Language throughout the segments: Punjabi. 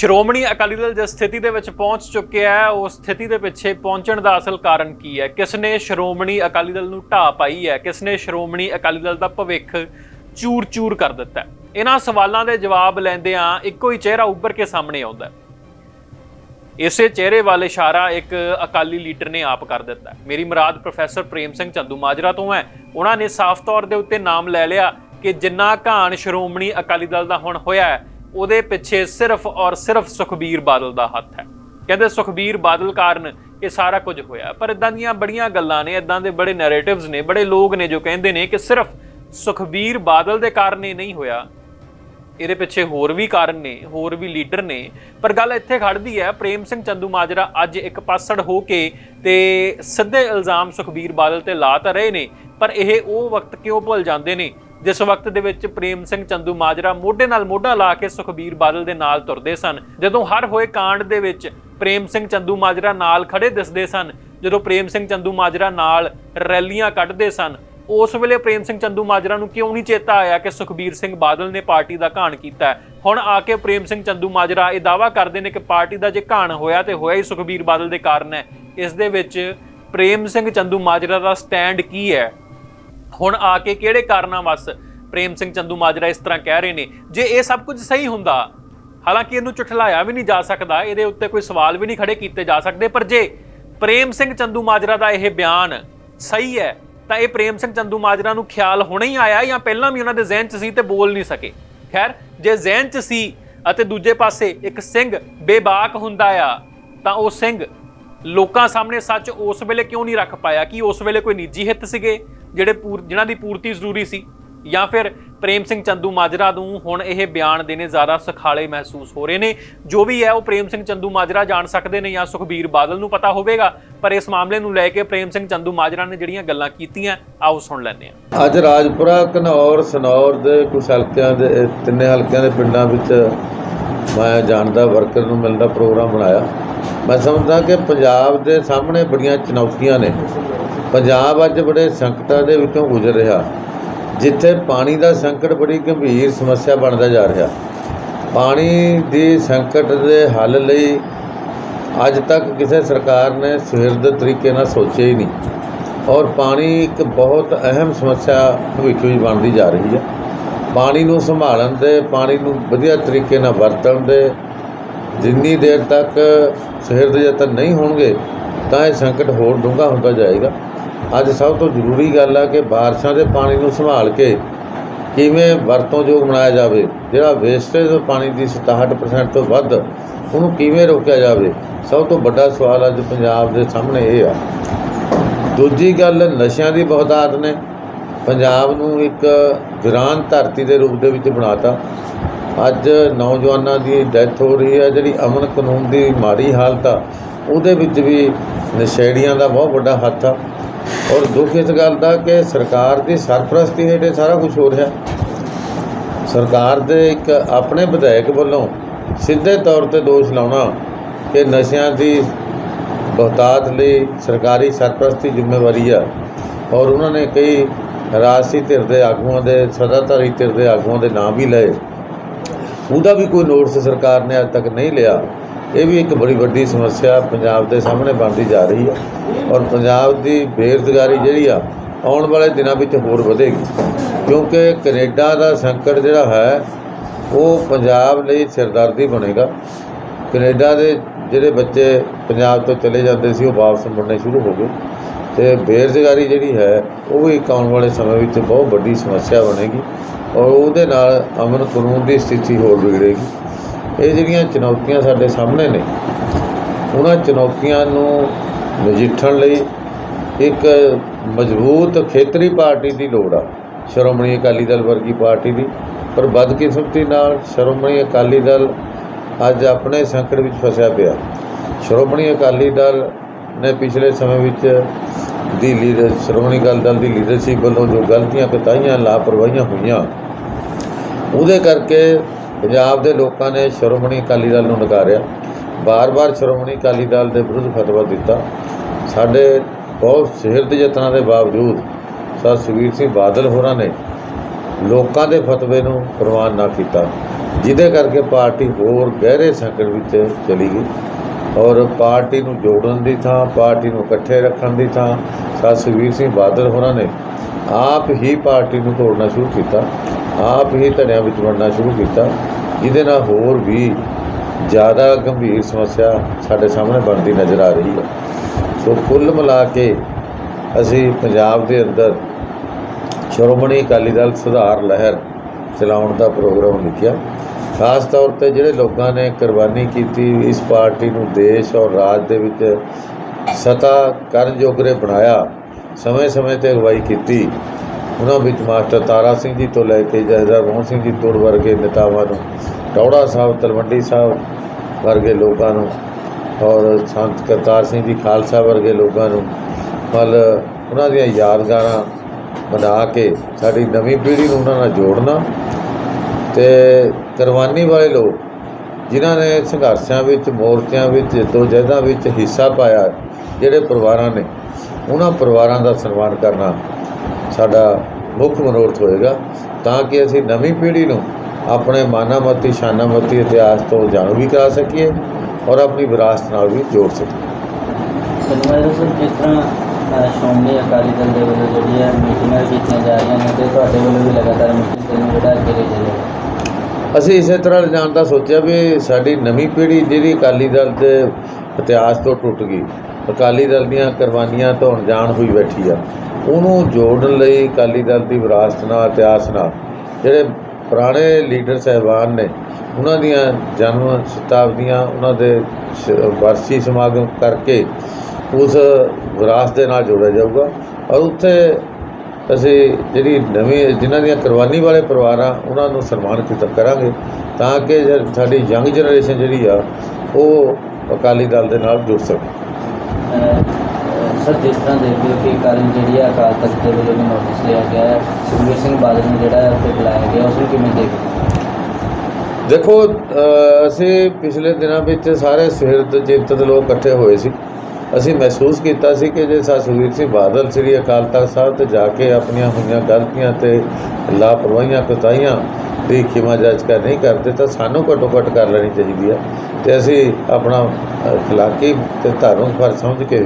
ਸ਼੍ਰੋਮਣੀ ਅਕਾਲੀ ਦਲ ਜਿਸ ਸਥਿਤੀ ਦੇ ਵਿੱਚ ਪਹੁੰਚ ਚੁੱਕਿਆ ਹੈ, ਉਸ ਸਥਿਤੀ ਦੇ ਪਿੱਛੇ ਪਹੁੰਚਣ ਦਾ ਅਸਲ ਕਾਰਨ ਕੀ ਹੈ? ਕਿਸ ਨੇ ਸ਼੍ਰੋਮਣੀ ਅਕਾਲੀ ਦਲ ਨੂੰ ਢਾਹ ਪਾਈ ਹੈ? ਕਿਸ ਨੇ ਸ਼੍ਰੋਮਣੀ ਅਕਾਲੀ ਦਲ ਦਾ ਭਵਿੱਖ ਚੂਰ-ਚੂਰ ਕਰ ਦਿੱਤਾ ਇਹਨਾਂ ਸਵਾਲਾਂ ਦੇ ਜਵਾਬ ਲੈਂਦਿਆਂ ਇੱਕੋ ਹੀ ਚਿਹਰਾ ਉੱਭਰ ਕੇ ਸਾਹਮਣੇ ਆਉਂਦਾ ਹੈ। ਇਸੇ ਚਿਹਰੇ ਵੱਲ ਇਸ਼ਾਰਾ ਇੱਕ ਅਕਾਲੀ ਲੀਡਰ ਨੇ ਆਪ ਕਰ ਦਿੱਤਾ ਮੇਰੀ ਮੁਰਾਦ ਪ੍ਰੋਫੈਸਰ ਪ੍ਰੇਮ ਸਿੰਘ ਚੰਦੂ ਮਾਜਰਾ ਤੋਂ ਹੈ। ਉਹਨਾਂ ਨੇ ਸਾਫ਼ ਤੌਰ ਦੇ ਉੱਤੇ ਨਾਮ ਲੈ ਲਿਆ ਕਿ ਜਿੰਨਾ ਘਾਣ ਸ਼੍ਰੋਮਣੀ ਅਕਾਲੀ ਦਲ ਦਾ ਹੁਣ ਹੋਇਆ ਹੈ ਉਹਦੇ ਪਿੱਛੇ ਸਿਰਫ ਔਰ ਸਿਰਫ ਸੁਖਬੀਰ ਬਾਦਲ ਦਾ ਹੱਥ ਹੈ। ਕਹਿੰਦੇ ਸੁਖਬੀਰ ਬਾਦਲ ਕਾਰਨ ਇਹ ਸਾਰਾ ਕੁਝ ਹੋਇਆ ਪਰ ਇਦਾਂ ਦੀਆਂ ਬੜੀਆਂ ਗੱਲਾਂ ਨੇ ਇਦਾਂ ਦੇ ਬੜੇ ਨੈਰੇਟਿਵਸ ਨੇ, ਬੜੇ ਲੋਕ ਨੇ ਜੋ ਕਹਿੰਦੇ ਨੇ ਕਿ ਸਿਰਫ ਸੁਖਬੀਰ ਬਾਦਲ ਦੇ ਕਾਰਨ ਇਹ ਨਹੀਂ ਹੋਇਆ। ਇਹਦੇ ਪਿੱਛੇ ਹੋਰ ਵੀ ਕਾਰਨ ਨੇ, ਹੋਰ ਵੀ ਲੀਡਰ ਨੇ। ਪਰ ਗੱਲ ਇੱਥੇ ਖੜਦੀ ਹੈ, ਪ੍ਰੇਮ ਸਿੰਘ ਚੰਦੂ ਮਾਜਰਾ ਅੱਜ ਇੱਕ ਪਾਸੜ ਹੋ ਕੇ ਤੇ ਸਿੱਧੇ ਇਲਜ਼ਾਮ ਸੁਖਬੀਰ ਬਾਦਲ ਤੇ ਲਾ ਤਾਂ ਰਹੇ ਨੇ, ਪਰ ਇਹ ਉਹ ਵਕਤ ਕਿਉਂ ਭੁੱਲ ਜਾਂਦੇ ਨੇ? ਜਿਸ ਵਕਤ ਦੇ ਵਿੱਚ ਪ੍ਰੇਮ ਸਿੰਘ ਚੰਦੂ ਮਾਜਰਾ ਮੋਢੇ ਨਾਲ ਮੋਢਾ ਲਾ ਕੇ ਸੁਖਬੀਰ ਬਾਦਲ ਦੇ ਨਾਲ ਤੁਰਦੇ ਸਨ, ਜਦੋਂ ਹਰ ਹੋਏ ਕਾਂਡ ਦੇ ਵਿੱਚ ਪ੍ਰੇਮ ਸਿੰਘ ਚੰਦੂ ਮਾਜਰਾ ਨਾਲ ਖੜੇ ਦਿਸਦੇ ਸਨ, ਜਦੋਂ ਪ੍ਰੇਮ ਸਿੰਘ ਚੰਦੂ ਮਾਜਰਾ ਨਾਲ ਰੈਲੀਆਂ ਕੱਢਦੇ ਸਨ, ਉਸ ਵੇਲੇ ਪ੍ਰੇਮ ਸਿੰਘ ਚੰਦੂ ਮਾਜਰਾ ਨੂੰ ਕਿਉਂ ਨਹੀਂ ਚੇਤਾ ਆਇਆ ਕਿ ਸੁਖਬੀਰ ਸਿੰਘ ਬਾਦਲ ਨੇ ਪਾਰਟੀ ਦਾ ਘਾਣ ਕੀਤਾ? ਹੁਣ ਆ ਕੇ ਪ੍ਰੇਮ ਸਿੰਘ ਚੰਦੂ ਮਾਜਰਾ ਇਹ ਦਾਵਾ ਕਰਦੇ ਨੇ ਕਿ ਪਾਰਟੀ ਦਾ ਜੇ ਘਾਣ ਹੋਇਆ ਤੇ ਹੋਇਆ ਹੀ ਸੁਖਬੀਰ ਬਾਦਲ ਦੇ ਕਾਰਨ ਹੈ। ਇਸ ਦੇ ਵਿੱਚ ਪ੍ਰੇਮ ਸਿੰਘ ਚੰਦੂ ਮਾਜਰਾ ਦਾ ਸਟੈਂਡ ਕੀ ਹੈ? ਹੁਣ ਆ ਕੇ ਕਿਹੜੇ ਕਾਰਨਾਂ ਵਸ ਪ੍ਰੇਮ ਸਿੰਘ ਚੰਦੂ ਮਾਜਰਾ ਇਸ ਤਰ੍ਹਾਂ ਕਹਿ ਰਹੇ ਨੇ? ਜੇ ਇਹ ਸਭ ਕੁਝ ਸਹੀ ਹੁੰਦਾ, ਹਾਲਾਂਕਿ ਇਹਨੂੰ ਝੁਠਲਾਇਆ ਵੀ ਨਹੀਂ ਜਾ ਸਕਦਾ, ਇਹਦੇ ਉੱਤੇ ਕੋਈ ਸਵਾਲ ਵੀ ਨਹੀਂ ਖੜੇ ਕੀਤੇ ਜਾ ਸਕਦੇ, ਪਰ ਜੇ ਪ੍ਰੇਮ ਸਿੰਘ ਚੰਦੂ ਮਾਜਰਾ ਦਾ ਇਹ ਬਿਆਨ ਸਹੀ ਹੈ, ਤਾਂ ਇਹ ਪ੍ਰੇਮ ਸਿੰਘ ਚੰਦੂ ਮਾਜਰਾ ਨੂੰ ਖਿਆਲ ਹੁਣੇ ਹੀ ਆਇਆ ਜਾਂ ਪਹਿਲਾਂ ਵੀ ਉਹਨਾਂ ਦੇ ਜ਼ਿਹਨ 'ਚ ਸੀ ਤੇ ਬੋਲ ਨਹੀਂ ਸਕੇ। ਖੈਰ, ਜੇ ਜ਼ਿਹਨ 'ਚ ਸੀ ਅਤੇ ਦੂਜੇ ਪਾਸੇ ਇੱਕ ਸਿੰਘ ਬੇਬਾਕ ਹੁੰਦਾ ਆ, ਤਾਂ ਉਹ ਸਿੰਘ ਲੋਕਾਂ ਸਾਹਮਣੇ ਸੱਚ ਉਸ ਵੇਲੇ ਕਿਉਂ ਨਹੀਂ ਰੱਖ ਪਾਇਆ? ਕਿ ਉਸ ਵੇਲੇ ਕੋਈ ਨਿੱਜੀ ਹਿੱਤ ਸੀਗੇ? ਜਿਹੜੇ ਪੂਰ ਜਿਨ੍ਹਾਂ ਦੀ ਪੂਰਤੀ ਜ਼ਰੂਰੀ ਸੀ ਜਾਂ ਫਿਰ ਪ੍ਰੇਮ ਸਿੰਘ ਚੰਦੂ ਮਾਜਰਾ ਨੂੰ ਹੁਣ ਇਹ ਬਿਆਨ ਦੇਣੇ ਜ਼ਿਆਦਾ ਸਖਾਲੇ ਮਹਿਸੂਸ ਹੋ ਰਹੇ ਨੇ। ਜੋ ਵੀ ਹੈ ਉਹ ਪ੍ਰੇਮ ਸਿੰਘ ਚੰਦੂ ਮਾਜਰਾ ਜਾਣ ਸਕਦੇ ਨੇ ਜਾਂ ਸੁਖਬੀਰ ਬਾਦਲ ਨੂੰ ਪਤਾ ਹੋਵੇਗਾ, ਪਰ ਇਸ ਮਾਮਲੇ ਨੂੰ ਲੈ ਕੇ ਪ੍ਰੇਮ ਸਿੰਘ ਚੰਦੂ ਮਾਜਰਾ ਨੇ ਜਿਹੜੀਆਂ ਗੱਲਾਂ ਕੀਤੀਆਂ, ਆਓ ਸੁਣ ਲੈਂਦੇ ਹਾਂ। ਅੱਜ ਰਾਜਪੁਰਾ ਘਨੌਰ ਸਨੌਰ ਦੇ ਕੁਝ ਹਲਕਿਆਂ ਦੇ ਤਿੰਨੇ ਹਲਕਿਆਂ ਦੇ ਪਿੰਡਾਂ ਵਿੱਚ ਮੈਂ ਜਾਣਦਾ, ਵਰਕਰ ਨੂੰ ਮਿਲਦਾ ਪ੍ਰੋਗਰਾਮ ਬਣਾਇਆ। ਮੈਂ ਸਮਝਦਾ ਕਿ ਪੰਜਾਬ ਦੇ ਸਾਹਮਣੇ ਬੜੀਆਂ ਚੁਣੌਤੀਆਂ ਨੇ। ਪੰਜਾਬ ਅੱਜ ਬੜੇ ਸੰਕਟਾਂ ਦੇ ਵਿੱਚੋਂ ਗੁਜ਼ਰ ਰਿਹਾ। ਜਿੱਥੇ ਪਾਣੀ ਦਾ ਸੰਕਟ ਬੜੀ ਗੰਭੀਰ ਸਮੱਸਿਆ ਬਣਦਾ ਜਾ ਰਿਹਾ। ਪਾਣੀ ਦੀ ਸੰਕਟ ਦੇ ਹੱਲ ਲਈ ਅੱਜ ਤੱਕ ਕਿਸੇ ਸਰਕਾਰ ਨੇ ਸੁਹਿਰਦ ਤਰੀਕੇ ਨਾਲ ਸੋਚਿਆ ਹੀ ਨਹੀਂ। ਔਰ ਪਾਣੀ ਇੱਕ ਬਹੁਤ ਅਹਿਮ ਸਮੱਸਿਆ ਭਵਿੱਖ ਵਿੱਚ ਬਣਦੀ ਜਾ ਰਹੀ ਹੈ। ਪਾਣੀ ਨੂੰ ਸੰਭਾਲਣ ਦੇ, ਪਾਣੀ ਨੂੰ ਵਧੀਆ ਤਰੀਕੇ ਨਾਲ ਵਰਤਣ ਦੇ ਜਿੰਨੀ ਦੇਰ ਤੱਕ ਸੁਹਿਰਦ ਯਤਨ ਨਹੀਂ ਹੋਣਗੇ, ਤਾਂ ਇਹ ਸੰਕਟ ਹੋਰ ਡੂੰਘਾ ਹੁੰਦਾ ਜਾਏਗਾ। ਅੱਜ ਸਭ ਤੋਂ ਜ਼ਰੂਰੀ ਗੱਲ ਆ ਕਿ ਬਾਰਿਸ਼ਾਂ ਦੇ ਪਾਣੀ ਨੂੰ ਸੰਭਾਲ ਕੇ ਕਿਵੇਂ ਵਰਤੋਂਯੋਗ ਬਣਾਇਆ ਜਾਵੇ, ਜਿਹੜਾ ਵੇਸਟੇਜ ਪਾਣੀ ਦੀ 67% ਤੋਂ ਵੱਧ ਉਹਨੂੰ ਕਿਵੇਂ ਰੋਕਿਆ ਜਾਵੇ? ਸਭ ਤੋਂ ਵੱਡਾ ਸਵਾਲ ਅੱਜ ਪੰਜਾਬ ਦੇ ਸਾਹਮਣੇ ਇਹ ਆ। ਦੂਜੀ ਗੱਲ, ਨਸ਼ਿਆਂ ਦੀ ਬਹੁਤਾਤ ਨੇ। ਪੰਜਾਬ ਨੂੰ ਇੱਕ ਵਿਰਾਨ ਧਰਤੀ ਦੇ ਰੂਪ ਦੇ ਵਿੱਚ ਬਣਾਤਾ। ਅੱਜ ਨੌਜਵਾਨਾਂ ਦੀ ਡੈਥ ਹੋ ਰਹੀ ਹੈ, ਜਿਹੜੀ ਅਮਨ ਕਾਨੂੰਨ ਦੀ ਮਾੜੀ ਹਾਲਤ ਆ, ਉਹਦੇ ਵਿੱਚ ਵੀ ਨਸ਼ੇੜੀਆਂ ਦਾ ਬਹੁਤ ਵੱਡਾ ਹੱਥ ਆ। ਔਰ ਦੁੱਖ ਇਸ ਗੱਲ ਦਾ ਕਿ ਸਰਕਾਰ ਦੀ ਸਰਪ੍ਰਸਤੀ ਹੇਠ ਸਾਰਾ ਕੁਝ ਹੋ ਰਿਹਾ। ਸਰਕਾਰ ਦੇ ਇੱਕ ਆਪਣੇ ਵਿਧਾਇਕ ਵੱਲੋਂ ਸਿੱਧੇ ਤੌਰ ਤੇ ਦੋਸ਼ ਲਾਉਣਾ ਕਿ ਨਸ਼ਿਆਂ ਦੀ ਬਹੁਤਾਤ ਲਈ ਸਰਕਾਰੀ ਸਰਪ੍ਰਸਤੀ ਜ਼ਿੰਮੇਵਾਰੀ ਆ। ਔਰ ਉਹਨਾਂ ਨੇ ਕਈ ਰਾਜਸੀ ਧਿਰ ਦੇ ਆਗੂਆਂ ਦੇ, ਸਦਾਧਾਰੀ ਧਿਰ ਦੇ ਆਗੂਆਂ ਦੇ ਨਾਮ ਵੀ ਲਏ। ਉਹਦਾ ਵੀ ਕੋਈ ਨੋਟਿਸ ਸਰਕਾਰ ਨੇ ਅੱਜ ਤੱਕ ਨਹੀਂ ਲਿਆ। ਇਹ ਵੀ ਇੱਕ ਬੜੀ ਵੱਡੀ ਸਮੱਸਿਆ ਪੰਜਾਬ ਦੇ ਸਾਹਮਣੇ ਬਣਦੀ ਜਾ ਰਹੀ ਹੈ ਔਰ ਪੰਜਾਬ ਦੀ ਬੇਰੁਜ਼ਗਾਰੀ ਜਿਹੜੀ ਆ, ਆਉਣ ਵਾਲੇ ਦਿਨਾਂ ਵਿੱਚ ਹੋਰ ਵਧੇਗੀ। ਕਿਉਂਕਿ ਕੈਨੇਡਾ ਦਾ ਸੰਕਟ ਜਿਹੜਾ ਹੈ, ਉਹ ਪੰਜਾਬ ਲਈ ਸਿਰਦਰਦੀ ਬਣੇਗਾ। ਕੈਨੇਡਾ ਦੇ ਜਿਹੜੇ ਬੱਚੇ ਪੰਜਾਬ ਤੋਂ ਚਲੇ ਜਾਂਦੇ ਸੀ, ਉਹ ਵਾਪਸ ਮੁੜਨੇ ਸ਼ੁਰੂ ਹੋ ਗਏ। ਤੇ ਬੇਰੁਜ਼ਗਾਰੀ ਜਿਹੜੀ ਹੈ, ਉਹ ਵੀ ਇੱਕ ਆਉਣ ਵਾਲੇ ਸਮੇਂ ਵਿੱਚ ਬਹੁਤ ਵੱਡੀ ਸਮੱਸਿਆ ਬਣੇਗੀ। ਔਰ ਉਹਦੇ ਨਾਲ ਅਮਨ ਕਾਨੂੰਨ ਦੀ ਸਥਿਤੀ ਹੋਰ ਵਿਗੜੇਗੀ। ਇਹ ਜਿਹੜੀਆਂ ਚੁਣੌਤੀਆਂ ਸਾਡੇ ਸਾਹਮਣੇ ਨੇ, ਉਹਨਾਂ ਚੁਣੌਤੀਆਂ ਨੂੰ ਨਜਿੱਠਣ ਲਈ ਇੱਕ ਮਜ਼ਬੂਤ ਖੇਤਰੀ ਪਾਰਟੀ ਦੀ ਲੋੜ ਆ। ਸ਼੍ਰੋਮਣੀ ਅਕਾਲੀ ਦਲ ਵਰਗੀ ਪਾਰਟੀ ਦੀ, ਪਰ ਬਦਕਿਸਮਤੀ ਨਾਲ ਸ਼੍ਰੋਮਣੀ ਅਕਾਲੀ ਦਲ ਅੱਜ ਆਪਣੇ ਸੰਕਟ ਵਿੱਚ ਫਸਿਆ ਪਿਆ। ਸ਼੍ਰੋਮਣੀ ਅਕਾਲੀ ਦਲ ਨੇ ਪਿਛਲੇ ਸਮੇਂ ਵਿੱਚ ਦੀ ਲੀਡਰ, ਸ਼੍ਰੋਮਣੀ ਅਕਾਲੀ ਦਲ ਦੀ ਲੀਡਰਸ਼ਿਪ ਵੱਲੋਂ ਜੋ ਗਲਤੀਆਂ, ਕਤਾਈਆਂ, ਲਾਪਰਵਾਹੀਆਂ ਹੋਈਆਂ, ਉਹਦੇ ਕਰਕੇ ਪੰਜਾਬ ਦੇ ਲੋਕਾਂ ਨੇ ਸ਼੍ਰੋਮਣੀ ਅਕਾਲੀ ਦਲ ਨੂੰ ਨਕਾਰਿਆ। ਬਾਰ-ਬਾਰ ਸ਼੍ਰੋਮਣੀ ਅਕਾਲੀ ਦਲ ਦੇ ਵਿਰੁੱਧ ਫਤਵਾ ਦਿੱਤਾ। ਸਾਡੇ ਬਹੁਤ ਸਿਹਰਤ ਯਤਨਾਂ ਦੇ ਬਾਵਜੂਦ ਸਰ ਸੁਖਬੀਰ ਸਿੰਘ ਬਾਦਲ ਹੋਰਾਂ ਨੇ ਲੋਕਾਂ ਦੇ ਫਤਵੇ ਨੂੰ ਪ੍ਰਵਾਨ ਨਾ ਕੀਤਾ, ਜਿਹਦੇ ਕਰਕੇ ਪਾਰਟੀ ਹੋਰ ਗਹਿਰੇ ਸੰਕਟ ਵਿੱਚ ਚਲੀ ਗਈ। ਔਰ ਪਾਰਟੀ ਨੂੰ ਜੋੜਨ ਦੀ ਥਾਂ, ਪਾਰਟੀ ਨੂੰ ਇਕੱਠੇ ਰੱਖਣ ਦੀ ਥਾਂ ਸਰ ਸੁਖਬੀਰ ਸਿੰਘ ਬਾਦਲ ਹੋਰਾਂ ਨੇ ਆਪ ਹੀ ਪਾਰਟੀ ਨੂੰ ਤੋੜਨਾ ਸ਼ੁਰੂ ਕੀਤਾ, ਆਪ ਹੀ ਧੜਿਆਂ ਵਿੱਚ ਵੰਡਣਾ ਸ਼ੁਰੂ ਕੀਤਾ ਇਹਦੇ ਨਾਲ ਹੋਰ ਵੀ ਜ਼ਿਆਦਾ ਗੰਭੀਰ ਸਮੱਸਿਆ ਸਾਡੇ ਸਾਹਮਣੇ ਬਣਦੀ ਨਜ਼ਰ ਆ ਰਹੀ ਹੈ। ਸੋ ਕੁੱਲ ਮਿਲਾ ਕੇ ਅਸੀਂ ਪੰਜਾਬ ਦੇ ਅੰਦਰ ਸ਼੍ਰੋਮਣੀ ਅਕਾਲੀ ਦਲ ਸੁਧਾਰ ਲਹਿਰ ਚਲਾਉਣ ਦਾ ਪ੍ਰੋਗਰਾਮ ਲਿਖਿਆ ਖਾਸ ਤੌਰ ਤੇ ਜਿਹੜੇ ਲੋਕਾਂ ਨੇ ਕੁਰਬਾਨੀ ਕੀਤੀ, ਇਸ ਪਾਰਟੀ ਨੂੰ ਦੇਸ਼ ਔਰ ਰਾਜ ਦੇ ਵਿੱਚ ਸਤਾ ਕਰਨ ਜੋਗਰੇ ਬਣਾਇਆ, ਸਮੇਂ-ਸਮੇਂ ਤੇ ਅਗਵਾਈ ਕੀਤੀ। ਉਹਨਾਂ ਵਿੱਚ ਮਾਸਟਰ ਤਾਰਾ ਸਿੰਘ ਜੀ ਤੋਂ ਲੈ ਕੇ ਜਹਦਰ ਮੋਹਨ ਸਿੰਘ ਜੀ ਤੋੜ ਵਰਗੇ ਨੇਤਾਵਾਂ ਨੂੰ, ਟੌੜਾ ਸਾਹਿਬ, ਤਲਵੰਡੀ ਸਾਹਿਬ ਵਰਗੇ ਲੋਕਾਂ ਨੂੰ ਔਰ ਸੰਤ ਕਰਤਾਰ ਸਿੰਘ ਜੀ, ਖਾਲਸਾ ਵਰਗੇ ਲੋਕਾਂ ਨੂੰ ਫਲ ਉਹਨਾਂ ਦੀਆਂ ਯਾਦਗਾਰਾਂ ਬਣਾ ਕੇ ਸਾਡੀ ਨਵੀਂ ਪੀੜ੍ਹੀ ਨੂੰ ਉਹਨਾਂ ਨਾਲ ਜੋੜਨਾ ਤੇ ਕੁਰਬਾਨੀ ਵਾਲੇ ਲੋਕ ਜਿਨ੍ਹਾਂ ਨੇ ਸੰਘਰਸ਼ਾਂ ਵਿੱਚ, ਮੋਰਚਿਆਂ ਵਿੱਚ ਜਦੋਜਹਿਦਾਂ ਵਿੱਚ ਹਿੱਸਾ ਪਾਇਆ, ਜਿਹੜੇ ਪਰਿਵਾਰਾਂ ਨੇ, ਉਹਨਾਂ ਪਰਿਵਾਰਾਂ ਦਾ ਸਨਮਾਨ ਕਰਨਾ ਸਾਡਾ ਮੁੱਖ ਮਨੋਰਥ ਹੋਏਗਾ ਤਾਂ ਕਿ ਅਸੀਂ ਨਵੀਂ ਪੀੜ੍ਹੀ ਨੂੰ ਆਪਣੇ ਮਾਨਾਮਤੀ, ਸ਼ਾਨਾਮਤੀ ਇਤਿਹਾਸ ਤੋਂ ਜਾਣੂ ਵੀ ਕਰਾ ਸਕੀਏ ਔਰ ਆਪਣੀ ਵਿਰਾਸਤ ਨਾਲ ਵੀ ਜੋੜ ਸਕੀਏ। ਧੰਨਵਾਦ ਸਰ, ਜਿਸ ਤਰ੍ਹਾਂ ਸ਼੍ਰੋਮਣੀ ਅਕਾਲੀ ਦਲ ਦੇ ਵੱਲੋਂ ਜਿਹੜੀ ਹੈ ਮੀਟਿੰਗਾਂ ਕੀਤੀਆਂ ਜਾ ਰਹੀਆਂ ਨੇ ਤੇ ਤੁਹਾਡੇ ਵੱਲੋਂ ਵੀ ਲਗਾਤਾਰ ਮੀਟਿੰਗ ਕਰਨ ਜਿਹੜਾ ਅੱਗੇ ਲੈ ਜਾਏਗਾ ਅਸੀਂ ਇਸੇ ਤਰ੍ਹਾਂ ਲਿਜਾਣ ਦਾ ਸੋਚਿਆ ਵੀ ਸਾਡੀ ਨਵੀਂ ਪੀੜ੍ਹੀ ਜਿਹੜੀ ਅਕਾਲੀ ਦਲ ਦੇ ਇਤਿਹਾਸ ਤੋਂ ਟੁੱਟ ਗਈ, ਅਕਾਲੀ ਦਲ ਦੀਆਂ ਕੁਰਬਾਨੀਆਂ ਤੋਂ ਅਣਜਾਣ ਹੋਈ ਬੈਠੀ ਆ, ਉਹਨੂੰ ਜੋੜਨ ਲਈ ਅਕਾਲੀ ਦਲ ਦੀ ਵਿਰਾਸਤ ਨਾਲ, ਇਤਿਹਾਸ ਨਾਲ, ਜਿਹੜੇ ਪੁਰਾਣੇ ਲੀਡਰ ਸਹਿਬਾਨ ਨੇ, ਉਹਨਾਂ ਦੀਆਂ ਜਨਮ ਸ਼ਤਾਬਦੀਆਂ, ਉਹਨਾਂ ਦੇ ਵਰਸੀ ਸਮਾਗਮ ਕਰਕੇ ਉਸ ਵਿਰਾਸਤ ਦੇ ਨਾਲ ਜੋੜਿਆ ਜਾਊਗਾ। ਔਰ ਉੱਥੇ ਅਸੀਂ ਜਿਹੜੀ ਨਵੀਂ ਜਿਨ੍ਹਾਂ ਦੀਆਂ ਕੁਰਬਾਨੀ ਵਾਲੇ ਪਰਿਵਾਰ ਆ ਉਹਨਾਂ ਨੂੰ ਸਨਮਾਨ ਕੀਤਾ ਕਰਾਂਗੇ ਤਾਂ ਕਿ ਸਾਡੀ ਯੰਗ ਜਨਰੇਸ਼ਨ ਜਿਹੜੀ ਆ ਉਹ ਅਕਾਲੀ ਦਲ ਦੇ ਨਾਲ ਜੁੜ ਸਕੇ। ਸਰ ਜਿਸ ਤਰ੍ਹਾਂ ਦੇਖਦੇ ਹੋ ਕਿ ਕੱਲ੍ਹ ਜਿਹੜੀ ਹੈ ਅਕਾਲ ਤਖਤ ਦੇ ਵੱਲੋਂ ਨੋਟਿਸ ਲਿਆ ਗਿਆ ਹੈ ਸੁਖਬੀਰ ਸਿੰਘ ਬਾਦਲ ਨੂੰ ਜਿਹੜਾ ਹੈ ਉੱਥੇ ਬੁਲਾਇਆ ਗਿਆ ਉਸ ਨੂੰ ਕਿਵੇਂ ਦੇਖਦੇ? ਦੇਖੋ ਅਸੀਂ ਪਿਛਲੇ ਦਿਨਾਂ ਵਿੱਚ ਸਾਰੇ ਸੁਹਿਰਦ ਚਿੰਤਤ ਲੋਕ ਇਕੱਠੇ ਹੋਏ ਸੀ। ਅਸੀਂ ਮਹਿਸੂਸ ਕੀਤਾ ਸੀ ਕਿ ਜੇ ਸਾ ਸੁਖਬੀਰ ਸਿੰਘ ਬਾਦਲ, ਸ੍ਰੀ ਅਕਾਲ ਤਖਤ ਸਾਹਿਬ ਤੇ ਜਾ ਕੇ ਆਪਣੀਆਂ ਹੋਈਆਂ ਗਲਤੀਆਂ ਤੇ ਲਾਪਰਵਾਹੀਆਂ, ਕੋਤਾਹੀਆਂ ਦੀ ਖਿਮਾ ਜਾਚਕਾ ਨਹੀਂ ਕਰਦੇ ਤਾਂ ਸਾਨੂੰ ਘੱਟੋ ਘੱਟ ਕਰ ਲੈਣੀ ਚਾਹੀਦੀ ਹੈ ਤੇ ਅਸੀਂ ਆਪਣਾ ਖਲਾਕੀ ਅਖਲਾਕੀ ਤੇ ਧਾਰਮਿਕ ਫਰਜ਼ ਸਮਝ ਕੇ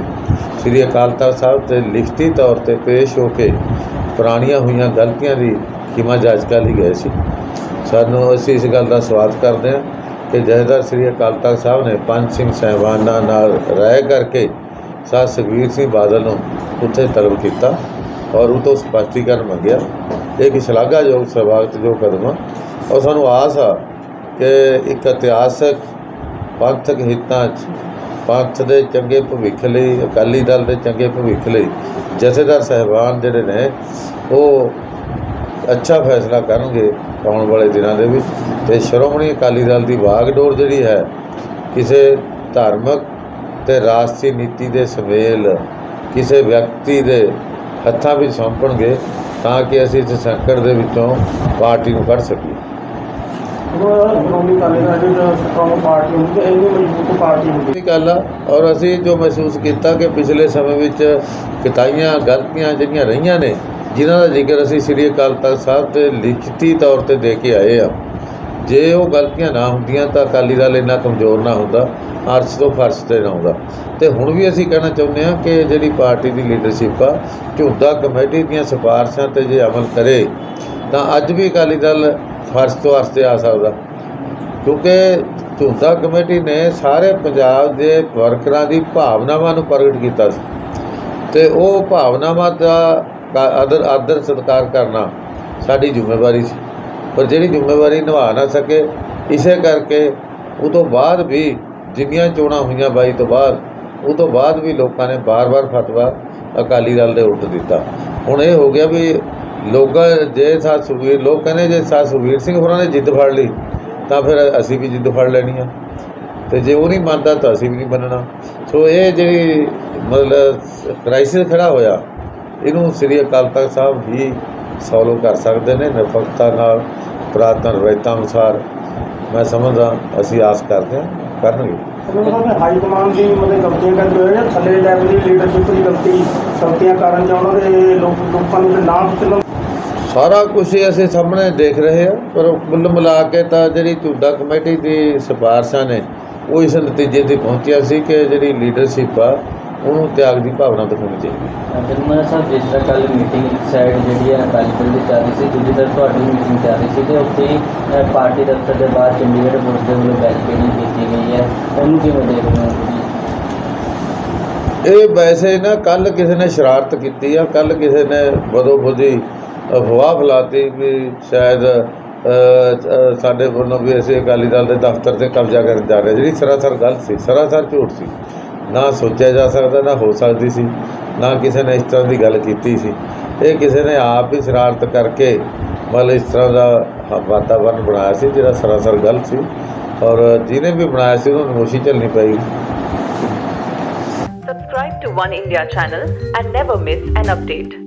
ਸ੍ਰੀ ਅਕਾਲ ਤਖਤ ਸਾਹਿਬ ਤੇ ਲਿਖਤੀ ਤੌਰ ਤੇ ਪੇਸ਼ ਹੋ ਕੇ ਪੁਰਾਣੀਆਂ ਹੋਈਆਂ ਗਲਤੀਆਂ ਦੀ ਖਿਮਾ ਜਾਚਕਾ ਲਈ ਗਏ ਸੀ। ਸਾਨੂੰ ਅਸੀਂ ਇਸ ਗੱਲ ਦਾ ਸਵਾਗਤ ਕਰਦੇ ਹਾਂ। ਕਿ ਜਥੇਦਾਰ ਸ੍ਰੀ ਅਕਾਲ ਤਖਤ ਸਾਹਿਬ ਨੇ ਪੰਜ ਸਿੰਘ ਸਹਿਬਾਨਾਂ ਨਾਲ ਰਾਏ ਕਰਕੇ ਸਾਧ ਸੁਖਬੀਰ ਸਿੰਘ ਬਾਦਲ ਨੂੰ ਉੱਥੇ ਤਲਬ ਕੀਤਾ ਔਰ ਉਹ ਤੋਂ ਸਪਸ਼ਟੀਕਰਨ ਮੰਗਿਆ। ਇਹ ਕਿ ਸ਼ਲਾਘਾਯੋਗ ਜੋ ਕਦਮ ਆ। ਔਰ ਸਾਨੂੰ ਆਸ ਆ ਕਿ ਇੱਕ ਇਤਿਹਾਸਕ ਪੰਥਕ ਹਿੱਤਾਂ 'ਚ ਪੰਥ ਦੇ ਚੰਗੇ ਭਵਿੱਖ ਲਈ, ਅਕਾਲੀ ਦਲ ਦੇ ਚੰਗੇ ਭਵਿੱਖ ਲਈ ਜਥੇਦਾਰ ਸਹਿਬਾਨ ਜਿਹੜੇ ਨੇ, ਉਹ ਅੱਛਾ ਫੈਸਲਾ ਕਰਨਗੇ ਆਉਣ ਵਾਲੇ ਦਿਨਾਂ ਦੇ ਵਿੱਚ। ਤੇ ਸ਼੍ਰੋਮਣੀ ਅਕਾਲੀ ਦਲ ਦੀ ਵਾਗਡੋਰ ਜਿਹੜੀ ਹੈ ਕਿਸੇ ਧਾਰਮਿਕ ਤੇ ਰਾਜਸੀ ਨੀਤੀ ਦੇ ਸਮੇਲ ਕਿਸੇ ਵਿਅਕਤੀ ਦੇ ਹੱਥਾਂ ਵਿੱਚ ਸੌਂਪਣਗੇ ਤਾਂ ਕਿ ਅਸੀਂ ਇਸ ਸੰਕਟ ਦੇ ਵਿੱਚੋਂ ਪਾਰਟੀ ਨੂੰ ਕੱਢ ਸਕੀਏ। ਸ਼੍ਰੋਮਣੀ ਅਕਾਲੀ ਦਲ ਦੀ ਸਟਰੋਂਗ ਪਾਰਟੀ ਹੁੰਦੀ ਹੈ ਇੰਨੀ ਮਜ਼ਬੂਤ ਪਾਰਟੀ ਹੁੰਦੀ ਦੀ ਗੱਲ ਆ ਔਰ ਅਸੀਂ ਜੋ ਮਹਿਸੂਸ ਕੀਤਾ ਕਿ ਪਿਛਲੇ ਸਮੇਂ ਵਿੱਚ ਕਿਤਾਈਆਂ ਗਲਤੀਆਂ ਜਿਹੜੀਆਂ ਰਹੀਆਂ ਨੇ ਜਿਨ੍ਹਾਂ ਦਾ ਜ਼ਿਕਰ ਅਸੀਂ ਸ੍ਰੀ ਅਕਾਲ ਤਖਤ ਸਾਹਿਬ ਤੇ ਲਿਖਤੀ ਤੌਰ ਤੇ ਦੇ ਕੇ ਆਏ ਆ ਜੇ ਉਹ ਗਲਤੀਆਂ ਨਾ ਹੁੰਦੀਆਂ ਤਾਂ ਅਕਾਲੀ ਦਲ ਇੰਨਾ ਕਮਜ਼ੋਰ ਨਾ ਹੁੰਦਾ, ਅਰਸ਼ ਤੋਂ ਫਰਸ਼ ਤੇ ਨਾ ਹੁੰਦਾ। ਤੇ ਹੁਣ ਵੀ ਅਸੀਂ ਕਹਿਣਾ ਚਾਹੁੰਦੇ ਹਾਂ ਕਿ ਜਿਹੜੀ ਪਾਰਟੀ ਦੀ ਲੀਡਰਸ਼ਿਪ ਆ ਝੁੰਦਾ ਕਮੇਟੀ ਦੀਆਂ ਸਿਫਾਰਸ਼ਾਂ ਤੇ ਜੇ ਅਮਲ ਕਰੇ, ਤਾਂ ਅੱਜ ਵੀ ਅਕਾਲੀ ਦਲ ਫਰਸ਼ ਤੋਂ ਅਰਸ਼ ਤੇ ਆ ਸਕਦਾ। ਕਿਉਂਕਿ ਝੁੰਦਾ ਕਮੇਟੀ ਨੇ ਸਾਰੇ ਪੰਜਾਬ ਦੇ ਵਰਕਰਾਂ ਦੀ ਭਾਵਨਾਵਾਂ ਨੂੰ ਪ੍ਰਗਟ ਕੀਤਾ ਸੀ। ਤੇ ਉਹ ਭਾਵਨਾਵਾਂ ਦਾ ਆਦਰ ਆਦਰ, ਸਤਿਕਾਰ ਕਰਨਾ ਸਾਡੀ ਜ਼ਿੰਮੇਵਾਰੀ ਸੀ। ਪਰ ਜਿਹੜੀ ਜ਼ਿੰਮੇਵਾਰੀ ਨਿਭਾ ਨਾ ਸਕੇ, ਇਸੇ ਕਰਕੇ ਉਹ ਤੋਂ ਬਾਅਦ ਵੀ ਜਿੰਨੀਆਂ ਚੋਣਾਂ ਹੋਈਆਂ ਬਾਈ ਤੋਂ ਬਾਅਦ, ਉਹ ਤੋਂ ਬਾਅਦ ਵੀ ਲੋਕਾਂ ਨੇ ਬਾਰ-ਬਾਰ ਫਤਵਾ ਅਕਾਲੀ ਦਲ ਦੇ ਉਲਟ ਦਿੱਤਾ। ਹੁਣ ਇਹ ਹੋ ਗਿਆ ਵੀ ਲੋਕਾਂ ਜੇ ਸਾਥ ਸੁਖਬੀਰ, ਲੋਕ ਕਹਿੰਦੇ ਜੇ ਸਾਥ ਸੁਖਬੀਰ ਸਿੰਘ ਹੋਰਾਂ ਨੇ ਜਿੱਦ ਫੜ ਲਈ, ਤਾਂ ਫਿਰ ਅਸੀਂ ਵੀ ਜਿੱਦ ਫੜ ਲੈਣੀ ਆ। ਤੇ ਜੇ ਉਹ ਨਹੀਂ ਮੰਨਦਾ ਤਾਂ ਅਸੀਂ ਵੀ ਨਹੀਂ ਮੰਨਣਾ। ਸੋ ਇਹ ਜਿਹੜੀ ਮਤਲਬ ਕ੍ਰਾਈਸਿਸ ਖੜਾ ਹੋਇਆ ਇਹਨੂੰ ਸ੍ਰੀ ਅਕਾਲ ਤਖਤ ਸਾਹਿਬ ਹੀ ਸੋਲਵ ਕਰ ਸਕਦੇ ਨੇ ਨਿਰਪੱਖਤਾ ਨਾਲ ਪ੍ਰਾਰਥਨਾ ਰਵਾਇਤਾਂ ਅਨੁਸਾਰ। ਮੈਂ ਸਮਝਦਾ ਅਸੀਂ ਆਸ ਕਰਦੇ ਹਾਂ ਕਰਨਗੇ। ਉਹਨਾਂ ਦਾ ਹਾਈ ਕਮਾਂਡ ਦੀ ਮਤਲਬ ਗਲਤੀਆਂ ਕਰਦੇ ਹੋਏ ਜਾਂ ਥੱਲੇ ਲੈਵਲ ਦੀ ਲੀਡਰਸ਼ਿਪ ਦੀ ਗਲਤੀ ਗਲਤੀਆਂ ਕਾਰਨ ਜਾਂ ਉਹਨਾਂ ਦੇ ਲੋਕ ਲੋਕਾਂ ਨੂੰ ਤੇ ਨਾਮ ਚੱਲਣ ਸਾਰਾ ਕੁਝ ਅਸੀਂ ਸਾਹਮਣੇ ਦੇਖ ਰਹੇ ਆ ਪਰ ਕੁੱਲ ਮਿਲਾ ਕੇ ਤਾਂ ਜਿਹੜੀ ਝੂਡਾ ਕਮੇਟੀ ਦੀ ਸਿਫਾਰਸ਼ਾਂ ਨੇ ਉਹ ਇਸ ਨਤੀਜੇ ਤੇ ਪਹੁੰਚਿਆ ਸੀ ਕਿ ਜਿਹੜੀ ਲੀਡਰਸ਼ਿਪ ਆ ਉਹਨੂੰ ਤਿਆਗ ਦੀ ਭਾਵਨਾ ਦਿਖਾਉਣੀ ਚਾਹੀਦੀ। ਹੈ ਜਨਮਨ ਸਾਹਿਬ ਜਿਸ ਤਰ੍ਹਾਂ ਕੱਲ ਮੀਟਿੰਗ ਇੱਕ ਸਾਈਡ ਜਿਹੜੀ ਹੈ ਅਕਾਲੀ ਦਲ ਦੀ ਚੱਲ ਰਹੀ ਸੀ ਦੂਜੀ ਤਰਫ ਤੁਹਾਡੀ ਮੀਟਿੰਗ ਚੱਲ ਰਹੀ ਸੀ ਤੇ ਉੱਥੇ ਹੀ, ਅ, ਪਾਰਟੀ ਦਫ਼ਤਰ ਦੇ ਬਾਹਰ ਚੰਡੀਗੜ੍ਹ ਪੁਲਿਸ ਦੇ ਵੱਲੋਂ ਬੈਰੀਕੇਡਿੰਗ ਕੀਤੀ ਗਈ ਹੈ ਉਹਨੂੰ ਕਿਵੇਂ ਦੇਖ ਰਹੇ ਹੋ ਤੁਸੀਂ? ਇਹ ਵੈਸੇ ਨਾ ਕੱਲ ਕਿਸੇ ਨੇ ਸ਼ਰਾਰਤ ਕੀਤੀ ਆ ਕੱਲ ਕਿਸੇ ਨੇ ਬਦੋ ਬਦੀ ਅਫਵਾਹ ਫੈਲਾਤੀ ਵੀ ਸ਼ਾਇਦ ਸਾਡੇ ਵੱਲੋਂ ਵੀ ਅਸੀਂ ਅਕਾਲੀ ਦਲ ਦੇ ਦਫ਼ਤਰ ਤੇ ਕਬਜ਼ਾ ਕਰਨ ਜਾ ਰਹੇ ਜਿਹੜੀ ਸਰਾਸਰ ਗਲਤ ਸੀ ਸਰਾਸਰ ਝੂਠ ਸੀ। ਨਾ ਸੋਚਿਆ ਜਾ ਸਕਦਾ, ਨਾ ਹੋ ਸਕਦੀ ਸੀ, ਨਾ ਕਿਸੇ ਨੇ ਇਸ ਤਰ੍ਹਾਂ ਦੀ ਗੱਲ ਕੀਤੀ ਸੀ ਇਹ ਕਿਸੇ ਨੇ ਆਪ ਹੀ ਸ਼ਰਾਰਤ ਕਰਕੇ ਮਤਲਬ ਇਸ ਤਰ੍ਹਾਂ ਦਾ ਹ- ਵਾਤਾਵਰਨ ਬਣਾਇਆ ਸੀ, ਜਿਹੜਾ ਸਰਾਸਰ ਗਲਤ ਸੀ ਔਰ ਜਿਹਨੇ ਵੀ ਬਣਾਇਆ ਸੀ, ਉਹਨੂੰ ਨਮੋਸ਼ੀ ਝੱਲਣੀ ਪਈ Subscribe to One India channel and never miss an update.